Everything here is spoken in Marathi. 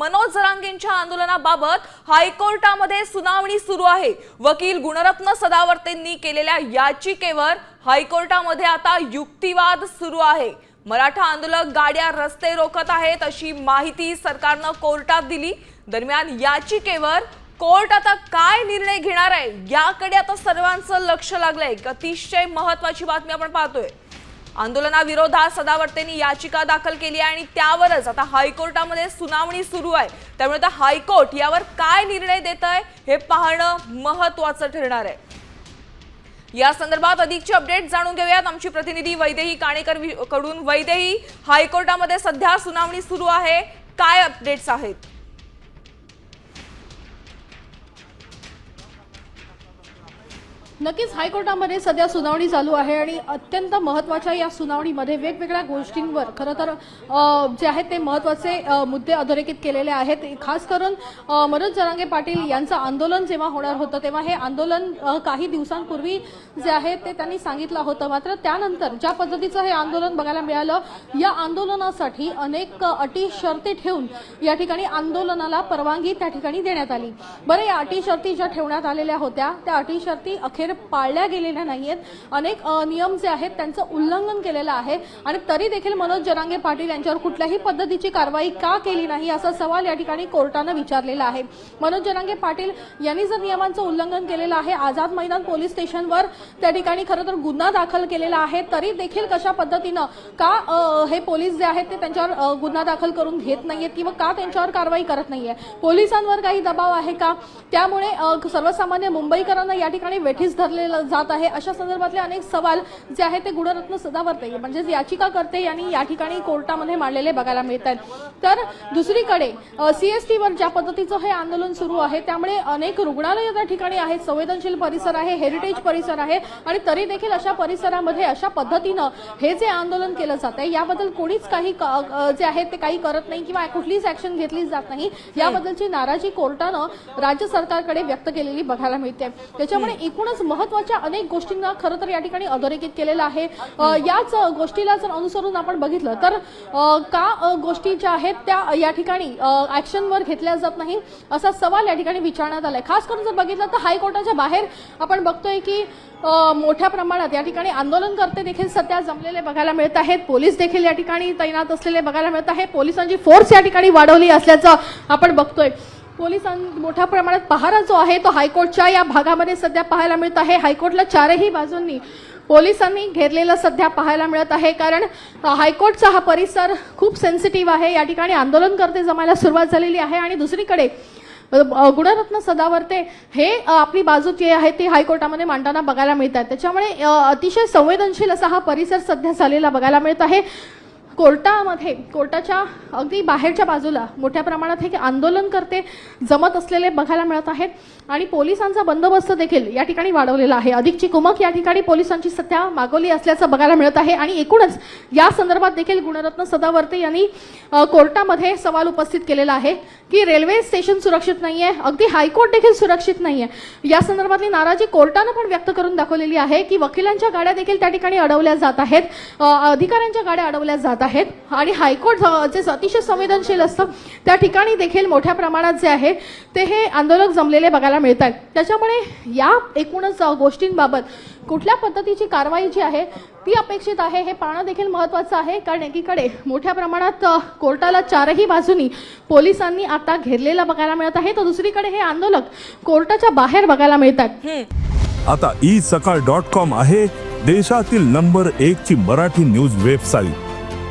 मनोज जरांगेंच्या आंदोलनाबाबत हायकोर्टामध्ये सुनावणी सुरू आहे. वकील गुणरत्न सदावर्तेंनी केलेल्या याचिकेवर हायकोर्टामध्ये आता युक्तिवाद सुरू आहे. मराठा आंदोलक गाड्या रस्ते रोखत आहेत अशी माहिती सरकारनं कोर्टात दिली. दरम्यान याचिकेवर कोर्ट आता काय निर्णय घेणार आहे याकडे आता सर्वांचं लक्ष लागलंय. अतिशय महत्वाची बातमी आपण पाहतोय. आंदोलनाविरोधात सदावर्तेंनी याचिका दाखल केली आहे आणि त्यावरच आता हायकोर्टामध्ये सुनावणी सुरू आहे. त्यामुळे आता हायकोर्ट यावर काय निर्णय देत आहे हे पाहणं महत्वाचं ठरणार आहे. या संदर्भात अधिकची अपडेट जाणून घेऊयात. आमची प्रतिनिधी वैदेही काणेकरकडून. वैदेही हायकोर्टामध्ये सध्या सुनावणी सुरू आहे. काय अपडेट्स आहेत? नक्कीच हायकोर्टामध्ये सध्या सुनावणी चालू आहे आणि अत्यंत महत्त्वाच्या या सुनावणीमध्ये वेगवेगळ्या गोष्टींवर खरं तर जे आहेत ते महत्त्वाचे मुद्दे अधोरेखित केलेले आहेत. खास करून मनोज जरांगे पाटील यांचं आंदोलन जेव्हा होणार होतं तेव्हा हे आंदोलन काही दिवसांपूर्वी जे आहे ते त्यांनी सांगितलं होतं. मात्र त्यानंतर ज्या पद्धतीचं हे आंदोलन बघायला मिळालं या आंदोलनासाठी अनेक अटी शर्ती ठेवून या ठिकाणी आंदोलनाला परवानगी त्या ठिकाणी देण्यात आली. बरं या अटी शर्ती ज्या ठेवण्यात आलेल्या होत्या त्या अटी शर्ती अखेर पाळल्या गेलेल्या नाही आहेत अनेक नियम जे आहेत त्यांचं उल्लंघन केलेलं आहे. आणि तरी देखील मनोज जरांगे पाटील यांच्यावर कुठल्याही पद्धतीची कारवाई का केली नाही असा सवाल या ठिकाणी कोर्टानं विचारलेला आहे. मनोज जरांगे पाटील यांनी जर नियमांचं उल्लंघन केलेलं आहे आझाद मैदान पोलीस स्टेशनवर त्या ठिकाणी खरं तर गुन्हा दाखल केलेला आहे तरी देखील कशा पद्धतीनं का हे पोलीस जे आहेत ते त्यांच्यावर गुन्हा दाखल करून घेत नाहीयेत किंवा का त्यांच्यावर कारवाई करत नाहीये? पोलिसांवर काही दबाव आहे का? त्यामुळे सर्वसामान्य मुंबईकरांना या ठिकाणी वेठीस धरलेलं जात आहे. अशा संदर्भातले अनेक सवाल जे आहेत ते गुणरत्न सदावर्ते. याचिका याचिकाकर्ते यांनी या ठिकाणी कोर्टामध्ये मांडलेले बघायला मिळत आहेत तर दुसरीकडे सीएसटीवर ज्या पद्धतीचं हे आंदोलन सुरू आहे त्यामुळे अनेक रुग्णालयं त्या ठिकाणी आहेत. संवेदनशील परिसर आहे हेरिटेज परिसर आहे आणि तरी देखील अशा परिसरामध्ये अशा पद्धतीनं हे जे आंदोलन केलं जात आहे याबद्दल कोणीच काही जे आहे ते काही करत नाही किंवा कुठलीच ऍक्शन घेतली जात नाही. याबद्दलची नाराजी कोर्टानं राज्य सरकारकडे व्यक्त केलेली बघायला मिळते. त्याच्यामुळे एकूणच महत्त्वाच्या अनेक गोष्टींना खरं तर या ठिकाणी अधोरेखित केलेलं आहे. याच गोष्टीला जर अनुसरून आपण बघितलं तर का गोष्टी ज्या आहेत त्या या ठिकाणी ऍक्शनवर घेतल्या जात नाही असा सवाल या ठिकाणी विचारण्यात आलाय. खास करून जर बघितलं तर हायकोर्टाच्या बाहेर आपण बघतोय की मोठ्या प्रमाणात या ठिकाणी आंदोलनकर्ते देखील सध्या जमलेले बघायला मिळत आहेत. पोलीस देखील या ठिकाणी तैनात असलेले बघायला मिळत आहे पोलिसांची फोर्स या ठिकाणी वाढवली असल्याचं आपण बघतोय. पोलिसां मोठ्या प्रमाणात पहारा जो आहे तो हायकोर्टच्या या भागामध्ये सध्या पाहायला मिळत आहे. हायकोर्टला चारही बाजूंनी पोलिसांनी घेरलेलं सध्या पाहायला मिळत आहे. कारण हायकोर्टचा हा परिसर खूप सेन्सिटिव्ह आहे. या ठिकाणी आंदोलनकर्ते जमायला सुरुवात झालेली आहे आणि दुसरीकडे गुणरत्न सदावर्ते हे आपली बाजू जी आहे ती हायकोर्टामध्ये मांडताना बघायला मिळतात त्याच्यामुळे अतिशय संवेदनशील असा हा परिसर सध्या झालेला बघायला मिळत आहे. कोर्टामध्ये कोर्टाच्या अगदी बाहेरच्या बाजूला मोठ्या प्रमाणात हे आंदोलनकर्ते जमत असलेले बघायला मिळत आहेत. आणि पोलिसांचा बंदोबस्त देखील या ठिकाणी वाढवलेला आहे. अधिकची कुमक या ठिकाणी पोलिसांची सध्या मागवली असल्याचं बघायला मिळत आहे. आणि एकूणच या संदर्भात देखील गुणरत्न सदावर्ते यांनी कोर्टामध्ये सवाल उपस्थित केलेला आहे की रेल्वे स्टेशन सुरक्षित नाही आहे अगदी हायकोर्ट देखील सुरक्षित नाही आहे या संदर्भातली नाराजी कोर्टानं पण व्यक्त करून दाखवलेली आहे की वकिलांच्या गाड्या देखील त्या ठिकाणी अडवल्या जात आहेत. अधिकाऱ्यांच्या गाड्या अडवल्या जात आहेत. आहेत. आणि हायकोर्ट जे अतिशय संवेदनशील असतं त्या ठिकाणी देखील मोठ्या प्रमाणात जे आहे ते हे आंदोलक जमलेले बघायला मिळत आहेत त्याच्यामुळे या एकूणच गोष्टींबाबत कुठल्या पद्धतीची कारवाई जी आहे ती अपेक्षित आहे हे पाहणं देखील महत्त्वाचं आहे. कारण एकीकडे मोठ्या प्रमाणात कोर्टाला चारही बाजूनी पोलिसांनी आता घेरलेला बघायला मिळत आहे. तर दुसरीकडे हे आंदोलक कोर्टाच्या बाहेर बघायला मिळतात आता ई सकाळ डॉट कॉम आहे देशातील नंबर एक ची मराठी न्यूज वेबसाईट